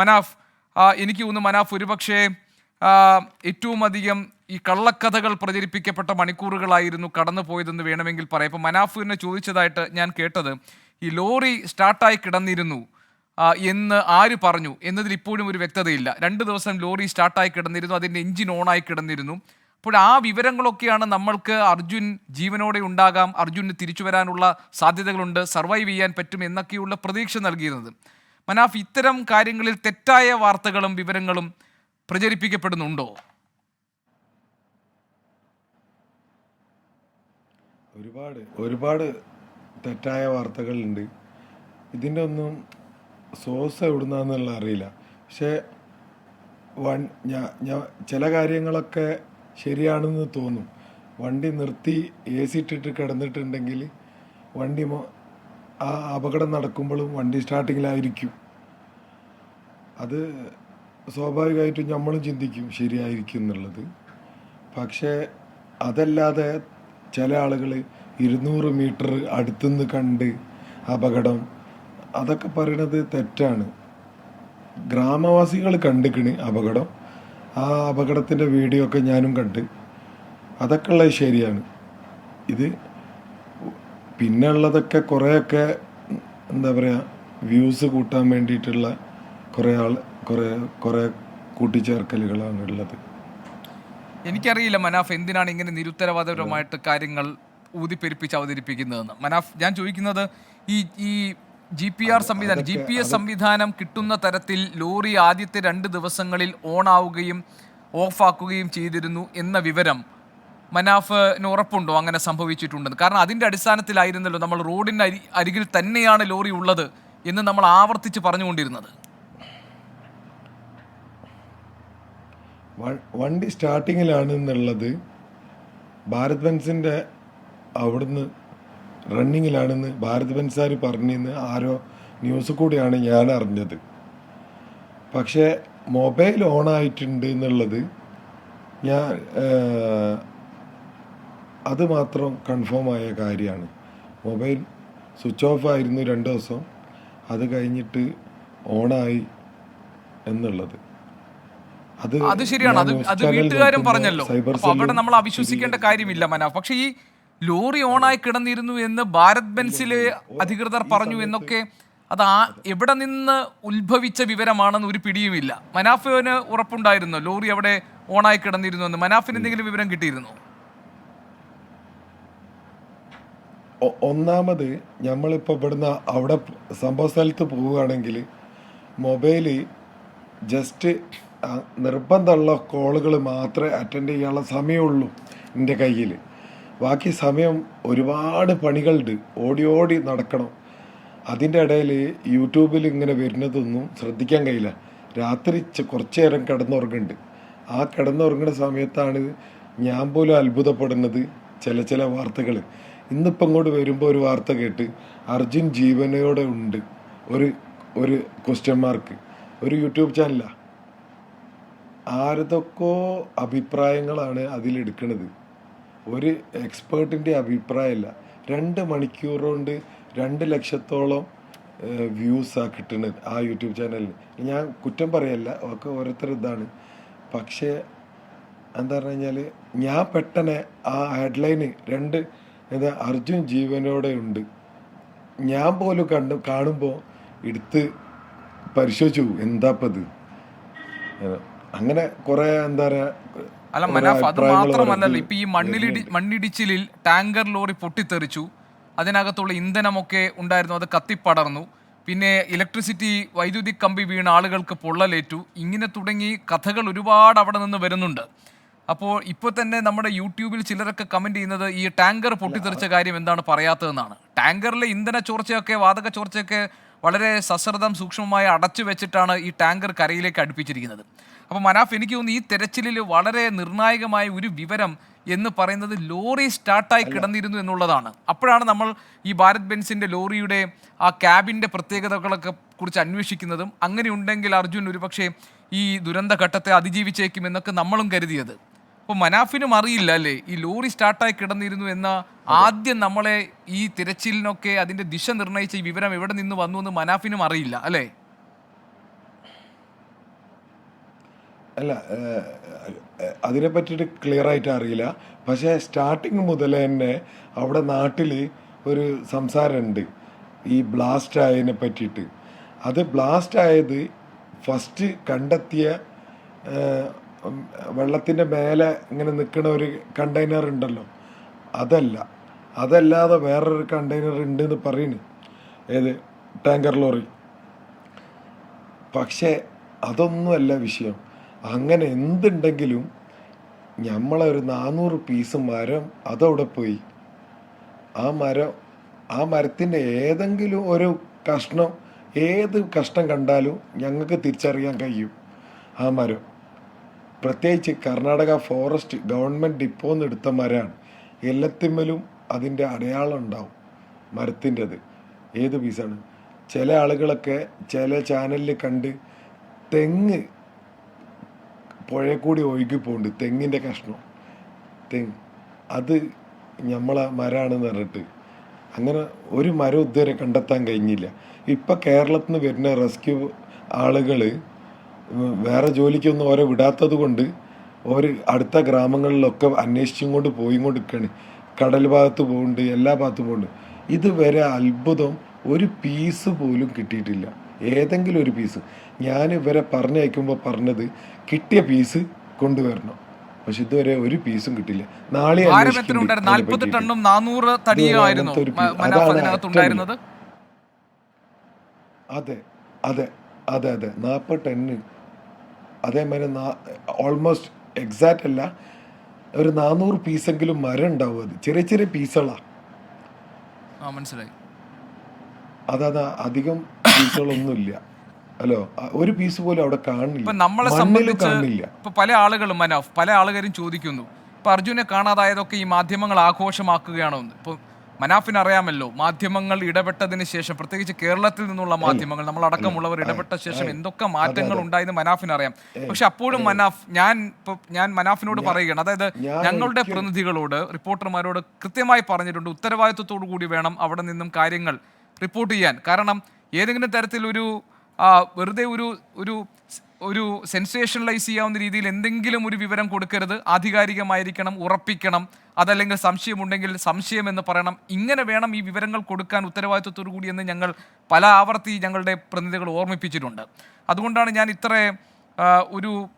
മനാഫ് എനിക്ക് തോന്നുന്നു മനാഫ് ഒരുപക്ഷേ ഏറ്റവും അധികം ഈ കള്ളക്കഥകൾ പ്രചരിപ്പിക്കപ്പെട്ട മണിക്കൂറുകളായിരുന്നു കടന്നു പോയതെന്ന് വേണമെങ്കിൽ പറയാം. ഇപ്പം മനാഫ് തന്നെ ചോദിച്ചതായിട്ട് ഞാൻ കേട്ടത് ഈ ലോറി സ്റ്റാർട്ടായി കിടന്നിരുന്നു എന്ന് ആര് പറഞ്ഞു? എന്നതിൽ ഇപ്പോഴും ഒരു വ്യക്തതയില്ല. രണ്ട് ദിവസം ലോറി സ്റ്റാർട്ടായി കിടന്നിരുന്നു അതിന്റെ എഞ്ചിൻ ഓണായി കിടന്നിരുന്നു. അപ്പോൾ ആ വിവരങ്ങളൊക്കെയാണ് നമ്മൾക്ക് അർജുൻ ജീവനോടെ ഉണ്ടാകാം അർജുന് തിരിച്ചു വരാനുള്ള സാധ്യതകളുണ്ട് സർവൈവ് ചെയ്യാൻ പറ്റും എന്നൊക്കെയുള്ള പ്രതീക്ഷ നൽകിയിരുന്നത്. മനാഫ് ഇത്തരം കാര്യങ്ങളിൽ തെറ്റായ വാർത്തകളും വിവരങ്ങളും പ്രചരിപ്പിക്കപ്പെടുന്നുണ്ടോ? ഒരുപാട് ഒരുപാട് തെറ്റായ വാർത്തകളുണ്ട്. ഇതിന്റെ ഒന്നും സോഴ്സ് എവിടുന്നാന്നുള്ള അറിയില്ല. പക്ഷേ വൺ ഞാ ഞാൻ ചില കാര്യങ്ങളൊക്കെ ശരിയാണെന്ന് തോന്നും. വണ്ടി നിർത്തി എ സി ഇട്ടിട്ട് കിടന്നിട്ടുണ്ടെങ്കിൽ വണ്ടി ആ അപകടം നടക്കുമ്പോഴും വണ്ടി സ്റ്റാർട്ടിങ്ങിലായിരിക്കും. അത് സ്വാഭാവികമായിട്ടും നമ്മളും ചിന്തിക്കും ശരിയായിരിക്കും എന്നുള്ളത്. പക്ഷേ അതല്ലാതെ ചില ആളുകൾ ഇരുന്നൂറ് മീറ്റർ അടുത്തുനിന്ന് കണ്ട് അപകടം അതൊക്കെ പറയണത് തെറ്റാണ്. ഗ്രാമവാസികൾ കണ്ടിക്കണ് അപകടം. ആ അപകടത്തിന്റെ വീഡിയോ ഒക്കെ ഞാനും കണ്ട്. അതൊക്കെ ഉള്ളത് ശരിയാണ്. ഇത് പിന്നെ ഉള്ളതൊക്കെ കുറേയൊക്കെ എന്താ പറയുക വ്യൂസ് കൂട്ടാൻ വേണ്ടിയിട്ടുള്ള കുറേ ആൾ കുറേ കുറേ കൂട്ടിച്ചേർക്കലുകളാണ് ഉള്ളത് എനിക്കറിയില്ല മനാഫ് എന്തിനാണ് ഇങ്ങനെ നിരുത്തരവാദപരമായിട്ട് കാര്യങ്ങൾ ഊതിപ്പെരുപ്പിച്ച് അവതരിപ്പിക്കുന്നതെന്ന്. മനാഫ് ഞാൻ ചോദിക്കുന്നത് ഈ ഈ ജി പി ആർ സംവിധാനം ജി പി എസ് സംവിധാനം കിട്ടുന്ന തരത്തിൽ ലോറി ആദ്യത്തെ രണ്ട് ദിവസങ്ങളിൽ ഓൺ ആവുകയും ഓഫ് ആക്കുകയും ചെയ്തിരുന്നു എന്ന വിവരം മനാഫിന് ഉറപ്പുണ്ടോ? അങ്ങനെ സംഭവിച്ചിട്ടുണ്ടെന്ന് കാരണം അതിന്റെ അടിസ്ഥാനത്തിലായിരുന്നല്ലോ നമ്മൾ റോഡിന്റെ അരി അരികിൽ തന്നെയാണ് ലോറി ഉള്ളത് എന്ന് നമ്മൾ ആവർത്തിച്ച് പറഞ്ഞുകൊണ്ടിരുന്നത്. വണ്ടി സ്റ്റാർട്ടിങ്ങിലാണ് എന്നുള്ളത് ഭാരത് ബെൻസിന്റെ അവിടുന്ന് റണ്ണിങ്ങിലാണെന്ന് ഭാരത് ബെൻസാർ പറഞ്ഞെന്ന് ആരോ ന്യൂസ് കൂടിയാണ് ഞാൻ അറിഞ്ഞത്. പക്ഷേ മൊബൈൽ ഓൺ ആയിട്ടുണ്ട് എന്നുള്ളത് ഞാൻ അത് മാത്രം കൺഫേം ആയ കാര്യമാണ്. മൊബൈൽ സ്വിച്ച് ഓഫ് ആയിരുന്നു രണ്ട് ദിവസം. അത് കഴിഞ്ഞിട്ട് ഓണായി എന്നുള്ളത്. അത് അത് ശരിയാണ്. അത് അത് വീട്ടുകാരും പറഞ്ഞല്ലോ. അവിടെ നമ്മൾ അവിശ്വസിക്കേണ്ട കാര്യമില്ല മനാഫ് പക്ഷെ ഈ ലോറി ഓണായി കിടന്നിരുന്നു എന്ന് ഭാരത് ബെൻസിലെ അധികൃതർ പറഞ്ഞു എന്നൊക്കെ അത് ആ എവിടെ നിന്ന് ഉത്ഭവിച്ച വിവരമാണെന്ന് ഒരു പിടിയുമില്ല. മനാഫിന് ഉറപ്പുണ്ടായിരുന്നു. ലോറി അവിടെ ഓണായി കിടന്നിരുന്നു എന്ന്. മനാഫിന് എന്തെങ്കിലും വിവരം കിട്ടിയിരുന്നു? ഒന്നാമത് നമ്മളിപ്പോൾ ഇവിടുന്ന് അവിടെ സംഭവ സ്ഥലത്ത് പോവുകയാണെങ്കിൽ മൊബൈൽ ജസ്റ്റ് നിർബന്ധമുള്ള കോളുകൾ മാത്രമേ അറ്റൻഡ് ചെയ്യാനുള്ള സമയമുള്ളൂ എന്റെ കയ്യിൽ. ബാക്കി സമയം ഒരുപാട് പണികളുണ്ട്. ഓടി ഓടി നടക്കണം. അതിന്റെ ഇടയിൽ യൂട്യൂബിൽ ഇങ്ങനെ വരുന്നതൊന്നും ശ്രദ്ധിക്കാൻ കഴിയില്ല. രാത്രി കുറച്ച് നേരം കിടന്നുറങ്ങുന്നുണ്ട്. ആ കിടന്നുറങ്ങുന്ന സമയത്താണ് ഞാൻ പോലും അത്ഭുതപ്പെടുന്നത്. ചില ചില വാർത്തകൾ. ഇന്നിപ്പം ഇങ്ങോട്ട് വരുമ്പോൾ ഒരു വാർത്ത കേട്ട് അർജുൻ ജീവനയോടെ ഉണ്ട്. ഒരു ഒരു ക്വസ്റ്റ്യൻ മാർക്ക് ഒരു യൂട്യൂബ് ചാനലാണ് ആരതൊക്കെ അഭിപ്രായങ്ങളാണ് അതിലെടുക്കുന്നത് ഒരു എക്സ്പേർട്ടിന്റെ അഭിപ്രായമല്ല രണ്ട് മണിക്കൂർ കൊണ്ട് രണ്ട് ലക്ഷത്തോളം വ്യൂസാണ് കിട്ടുന്നത് ആ യൂട്യൂബ് ചാനലിൽ ഞാൻ കുറ്റം പറയല്ല ഒക്കെ ഓരോരുത്തർ ഇതാണ്. പക്ഷേ എന്താ പറഞ്ഞു കഴിഞ്ഞാൽ ഞാൻ പെട്ടെന്ന് ആ ഹെഡ്ലൈന് രണ്ട് എന്താ അർജുൻ ജീവനോടെ ഉണ്ട്. ഞാൻ പോലും കണ്ടു കാണുമ്പോൾ എടുത്ത് പരിശോധിച്ചു എന്താപ്പത്? അങ്ങനെ കുറെ എന്താ പറയുക അല്ല മനാഫ് അത് മാത്രമല്ലല്ലോ ഇപ്പൊ ഈ മണ്ണിലിടി മണ്ണിടിച്ചിലിൽ ടാങ്കർ ലോറി പൊട്ടിത്തെറിച്ചു. അതിനകത്തുള്ള ഇന്ധനമൊക്കെ ഉണ്ടായിരുന്നു അത് കത്തിപ്പടർന്നു. പിന്നെ ഇലക്ട്രിസിറ്റി വൈദ്യുതി കമ്പി വീണ ആളുകൾക്ക് പൊള്ളലേറ്റു. ഇങ്ങനെ തുടങ്ങി കഥകൾ ഒരുപാട് അവിടെ നിന്ന് വരുന്നുണ്ട്. അപ്പോൾ ഇപ്പോൾ തന്നെ നമ്മുടെ യൂട്യൂബിൽ ചിലരൊക്കെ കമന്റ് ചെയ്യുന്നത് ഈ ടാങ്കർ പൊട്ടിത്തെറിച്ച കാര്യം എന്താണ് പറയാത്തതെന്നാണ്. ടാങ്കറിലെ ഇന്ധന ചോർച്ചയൊക്കെ വാതക ചോർച്ചയൊക്കെ വളരെ സശ്രദ്ധം സൂക്ഷ്മമായി അടച്ചു വെച്ചിട്ടാണ് ഈ ടാങ്കർ കരയിലേക്ക് അടുപ്പിച്ചിരിക്കുന്നത്. അപ്പോൾ മനാഫ് എനിക്ക് തോന്നുന്നു ഈ തെരച്ചിലിൽ വളരെ നിർണായകമായ ഒരു വിവരം എന്ന് പറയുന്നത് ലോറി സ്റ്റാർട്ടായി കിടന്നിരുന്നു എന്നുള്ളതാണ്. അപ്പോഴാണ് നമ്മൾ ഈ ഭാരത് ബെൻസിന്റെ ലോറിയുടെ ആ ക്യാബിന്റെ പ്രത്യേകതകളൊക്കെ കുറിച്ച് അന്വേഷിക്കുന്നതും അങ്ങനെയുണ്ടെങ്കിൽ അർജുൻ ഒരുപക്ഷെ ഈ ദുരന്ത ഘട്ടത്തെ അതിജീവിച്ചേക്കും എന്നൊക്കെ നമ്മളും കരുതിയത്. അപ്പോൾ മനാഫിനും അറിയില്ല അല്ലേ? ഈ ലോറി സ്റ്റാർട്ടായി കിടന്നിരുന്നു എന്ന ആദ്യം നമ്മളെ ഈ തിരച്ചിലിനൊക്കെ അതിന്റെ ദിശ നിർണയിച്ച ഈ വിവരം എവിടെ നിന്ന് വന്നു എന്ന് മനാഫിനും അറിയില്ല അല്ലേ? അല്ല അതിനെ പറ്റിയിട്ട് ക്ലിയർ ആയിട്ട് അറിയില്ല. പക്ഷേ സ്റ്റാർട്ടിങ് മുതൽ തന്നെ അവിടെ നാട്ടിൽ ഒരു സംസാരമുണ്ട്. ഈ ബ്ലാസ്റ്റ് ആയതിനെ പറ്റിയിട്ട്. അത് ബ്ലാസ്റ്റ് ആയത് ഫസ്റ്റ് കണ്ടെത്തിയ വെള്ളത്തിന്റെ മേലെ ഇങ്ങനെ നിൽക്കുന്ന ഒരു കണ്ടെയ്നർ ഉണ്ടല്ലോ. അതല്ല. അതല്ലാതെ വേറൊരു കണ്ടെയ്നർ ഉണ്ട് എന്ന് പറയുന്നു ഏത്? ടാങ്കർ ലോറി പക്ഷേ അതൊന്നുമല്ല വിഷയം. അങ്ങനെ എന്തുണ്ടെങ്കിലും നമ്മളെ ഒരു നാനൂറ് പീസ് മരം അതവിടെ പോയി. ആ മരം ആ മരത്തിന്റെ ഏതെങ്കിലും ഒരു കഷ്ണം ഏത് കഷ്ണം കണ്ടാലും ഞങ്ങൾക്ക് തിരിച്ചറിയാൻ കഴിയും. ആ മരം. പ്രത്യേകിച്ച് കർണാടക ഫോറസ്റ്റ് ഗവൺമെന്റ് ഡിപ്പോന്ന് എടുത്ത മരമാണ് എല്ലാത്തിന്മേലും അതിന്റെ അടയാളം ഉണ്ടാവും മരത്തിന്റെത്. ഏത് പീസാണ് ചില ആളുകളൊക്കെ ചില ചാനലിൽ കണ്ട് തെങ്ങ് പുഴയിൽ ഒഴുകി പോകുന്നുണ്ട് തെങ്ങിന്റെ കഷ്ണം. തെങ്ങ്. അത് നമ്മളെ മരമാണെന്ന് പറഞ്ഞിട്ട്. അങ്ങനെ ഒരു മരം ഇതുവരെ കണ്ടെത്താൻ കഴിഞ്ഞില്ല. ഇപ്പം കേരളത്തിൽ നിന്ന് വരുന്ന റെസ്ക്യൂ ആളുകൾ വേറെ ജോലിക്കൊന്നും ഓരോ വിടാത്തത് കൊണ്ട് ഒരു അടുത്ത ഗ്രാമങ്ങളിലൊക്കെ അന്വേഷിച്ചും കൊണ്ട് പോയി കൊണ്ട് നിൽക്കുകയാണ് കടൽ ഭാഗത്ത് പോകുന്നുണ്ട് എല്ലാ ഭാഗത്തും പോകുന്നുണ്ട് ഇതുവരെ അത്ഭുതം ഒരു പീസ് പോലും കിട്ടിയിട്ടില്ല. ഏതെങ്കിലും ഒരു പീസ്. ഞാൻ ഇവരെ പറഞ്ഞയക്കുമ്പോൾ പറഞ്ഞത് കിട്ടിയ പീസ് കൊണ്ടുവരണം. പക്ഷെ ഇതുവരെ ഒരു പീസും കിട്ടില്ല നാളെ നാൽപ്പത് ടണ്ണും നാനൂറ് തടിയായിരുന്നു അതെ അതെ അതെ. അതെ നാൽപ്പത് ടണ്ണ്. അതേമാതിരി ഓൾമോസ്റ്റ് എക്സാക്റ്റ് അല്ല ഒരു നാനൂറ് പീസെങ്കിലും മരം ഉണ്ടാവും അത്. ചെറിയ ചെറിയ പീസുകളാണ് മനസ്സിലായി. അതാ അധികം പീസുകളൊന്നുമില്ല. ഹലോ ഒരു പീസ് പോലും അവിടെ കാണുന്നില്ല കാണില്ല നമ്മളെ സംബന്ധിച്ച് ഇപ്പൊ പല ആളുകളും മനാഫ് പല ആളുകാരും ചോദിക്കുന്നു. ഇപ്പൊ അർജുനെ കാണാതായതൊക്കെ ഈ മാധ്യമങ്ങൾ ആഘോഷമാക്കുകയാണോ ഇപ്പൊ മനാഫിന് അറിയാമല്ലോ മാധ്യമങ്ങൾ ഇടപെട്ടതിന് ശേഷം പ്രത്യേകിച്ച് കേരളത്തിൽ നിന്നുള്ള മാധ്യമങ്ങൾ നമ്മൾ നമ്മളടക്കമുള്ളവർ ഇടപെട്ട ശേഷം എന്തൊക്കെ മാറ്റങ്ങൾ ഉണ്ടായെന്ന് മനാഫിന് അറിയാം. പക്ഷെ അപ്പോഴും മനാഫ് ഞാൻ ഇപ്പൊ ഞാൻ മനാഫിനോട് പറയുകയാണ്. അതായത് ഞങ്ങളുടെ പ്രതിനിധികളോട് റിപ്പോർട്ടർമാരോട് കൃത്യമായി പറഞ്ഞിട്ടുണ്ട് ഉത്തരവാദിത്വത്തോടു കൂടി വേണം അവിടെ നിന്നും കാര്യങ്ങൾ റിപ്പോർട്ട് ചെയ്യാൻ. കാരണം ഏതെങ്കിലും തരത്തിലൊരു വെറുതെ ഒരു ഒരു ഒരു സെൻസേഷണലൈസ് ചെയ്യാവുന്ന രീതിയിൽ എന്തെങ്കിലും ഒരു വിവരം കൊടുക്കരുത്. ആധികാരികമായിരിക്കണം ഉറപ്പിക്കണം. അതല്ലെങ്കിൽ സംശയമുണ്ടെങ്കിൽ സംശയം എന്ന് പറയണം. ഇങ്ങനെ വേണം ഈ വിവരങ്ങൾ കൊടുക്കാൻ ഉത്തരവാദിത്വത്തോടു കൂടി എന്ന് ഞങ്ങൾ പല ആവർത്തി ഞങ്ങളുടെ പ്രതിനിധികൾ ഓർമ്മിപ്പിച്ചിട്ടുണ്ട്. അതുകൊണ്ടാണ് ഞാൻ ഇത്ര ഒരു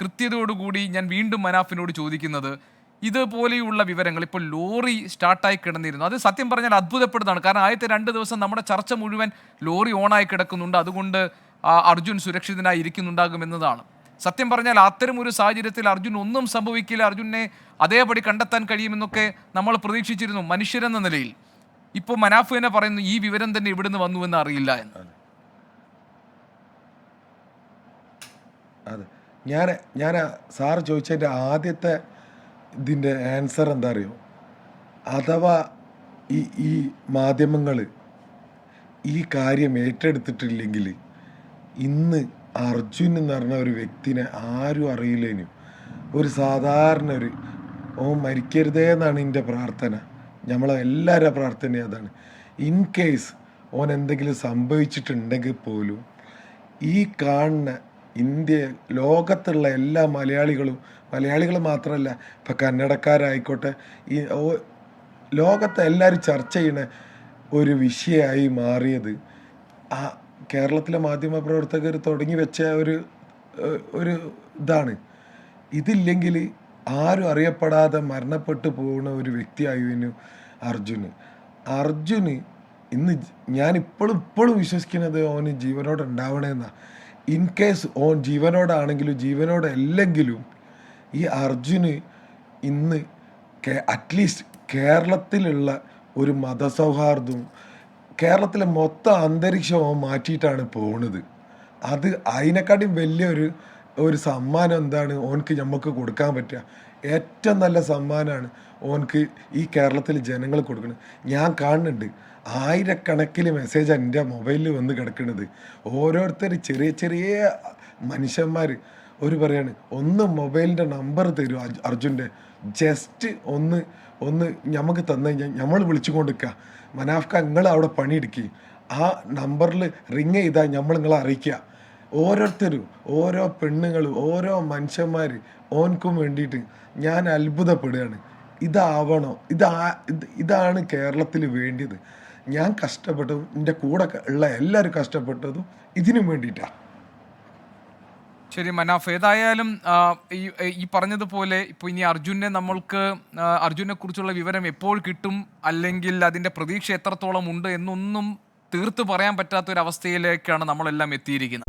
കൃത്യതയോടുകൂടി ഞാൻ വീണ്ടും മനാഫിനോട് ചോദിക്കുന്നത്. ഇതുപോലെയുള്ള വിവരങ്ങൾ ഇപ്പോൾ ലോറി സ്റ്റാർട്ടായി കിടന്നിരുന്നു. അത് സത്യം പറഞ്ഞാൽ അത്ഭുതപ്പെടുന്നതാണ്. കാരണം ആദ്യത്തെ രണ്ട് ദിവസം നമ്മുടെ ചർച്ച മുഴുവൻ ലോറി ഓണായി കിടക്കുന്നുണ്ട്. അതുകൊണ്ട് അർജുൻ സുരക്ഷിതനായി ഇരിക്കുന്നുണ്ടാകും എന്നതാണ്. സത്യം പറഞ്ഞാൽ അത്തരം ഒരു സാഹചര്യത്തിൽ അർജുൻ ഒന്നും സംഭവിക്കില്ല. അർജുനെ അതേപടി കണ്ടെത്താൻ കഴിയുമെന്നൊക്കെ നമ്മൾ പ്രതീക്ഷിച്ചിരുന്നു മനുഷ്യരെന്ന നിലയിൽ. ഇപ്പോൾ മനാഫു തന്നെ പറയുന്നു ഈ വിവരം തന്നെ ഇവിടുന്ന് വന്നുവെന്ന് അറിയില്ല എന്ന്. അതെ. ഞാൻ ഞാൻ സാർ ചോദിച്ചതിന്റെ ആദ്യത്തെ ഇതിന്റെ ആൻസർ എന്താ അറിയോ അഥവാ ഈ ഈ മാധ്യമങ്ങൾ ഈ കാര്യം ഏറ്റെടുത്തിട്ടില്ലെങ്കിൽ ഇന്ന് അർജുൻ എന്ന് പറഞ്ഞ ഒരു വ്യക്തിനെ ആരും അറിയില്ലേനും. ഒരു സാധാരണ ഒരു ഓ മരിക്കരുതേ എന്നാണ് എന്റെ പ്രാർത്ഥന. നമ്മളെ എല്ലാവരുടെ പ്രാർത്ഥന അതാണ്. ഇൻ കേസ് ഓൻ എന്തെങ്കിലും സംഭവിച്ചിട്ടുണ്ടെങ്കിൽ പോലും ഈ കാണുന്ന ഇന്ത്യ ലോകത്തുള്ള എല്ലാ മലയാളികളും മലയാളികൾ മാത്രമല്ല ഇപ്പം കന്നഡക്കാരായിക്കോട്ടെ ഈ ലോകത്തെ എല്ലാവരും ചർച്ച ചെയ്യുന്ന ഒരു വിഷയമായി മാറിയത് ആ കേരളത്തിലെ മാധ്യമ പ്രവർത്തകർ തുടങ്ങി വെച്ച ഒരു ഒരു ഇതാണ്. ഇതില്ലെങ്കിൽ ആരും അറിയപ്പെടാതെ മരണപ്പെട്ടു പോകുന്ന ഒരു വ്യക്തിയായിരുന്നു അർജുന്. അർജുന് ഇന്ന് ഞാൻ ഇപ്പോഴും ഇപ്പോഴും വിശ്വസിക്കുന്നത് ഓന് ജീവനോട് ഉണ്ടാവണമെന്നാണ് ഇൻ കേസ് ഓൻ ജീവനോടാണെങ്കിലും ജീവനോടെ അല്ലെങ്കിലും ഈ അർജുന് ഇന്ന് അറ്റ്ലീസ്റ്റ് കേരളത്തിലുള്ള ഒരു മതസൗഹാർദ്ദവും കേരളത്തിലെ മൊത്തം അന്തരീക്ഷം മാറ്റിയിട്ടാണ് പോണത്. അത് അതിനെക്കാട്ടിയും വലിയൊരു ഒരു സമ്മാനം എന്താണ് ഓൻക്ക് നമുക്ക് കൊടുക്കാൻ പറ്റുക ഏറ്റവും നല്ല സമ്മാനമാണ് ഓൻക്ക് ഈ കേരളത്തിലെ ജനങ്ങൾ കൊടുക്കുന്നത് ഞാൻ കാണുന്നുണ്ട് ആയിരക്കണക്കിന് മെസ്സേജ് എന്റെ മൊബൈലിൽ വന്ന് കിടക്കുന്നത് ഓരോരുത്തർ ചെറിയ ചെറിയ മനുഷ്യന്മാർ ഒരു പറയാണ് ഒന്ന് മൊബൈലിന്റെ നമ്പർ തരും അർജുന്റെ ജസ്റ്റ് ഒന്ന് ഒന്ന് നമുക്ക് തന്നു കഴിഞ്ഞാൽ നമ്മൾ വിളിച്ചുകൊണ്ട് നിൽക്കുക മനാഫ്ക നിങ്ങൾ അവിടെ പണിയെടുക്കുക ആ നമ്പറിൽ റിങ് ചെയ്താൽ നമ്മൾ നിങ്ങളെ അറിയിക്കുക ഓരോരുത്തരും ഓരോ പെണ്ണുങ്ങളും ഓരോ മനുഷ്യന്മാർ ഓൻക്കും വേണ്ടിയിട്ട് ഞാൻ അത്ഭുതപ്പെടുകയാണ്. ഇതാവണോ? ഇതാ ഇതാണ് കേരളത്തിൽ വേണ്ടിയത്. ഞാൻ കഷ്ടപ്പെട്ടതും എന്റെ കൂടെ ഉള്ള എല്ലാവരും കഷ്ടപ്പെട്ടതും ഇതിനു വേണ്ടിയിട്ടാണ് ശരി മനാഫ്. ഏതായാലും ഈ പറഞ്ഞതുപോലെ ഇപ്പോൾ ഇനി അർജുനെ നമ്മൾക്ക് അർജുനെ കുറിച്ചുള്ള വിവരം എപ്പോൾ കിട്ടും? അല്ലെങ്കിൽ അതിന്റെ പ്രതീക്ഷ എത്രത്തോളം ഉണ്ട് എന്നൊന്നും തീർത്ത് പറയാൻ പറ്റാത്തൊരവസ്ഥയിലേക്കാണ് നമ്മളെല്ലാം എത്തിയിരിക്കുന്നത്.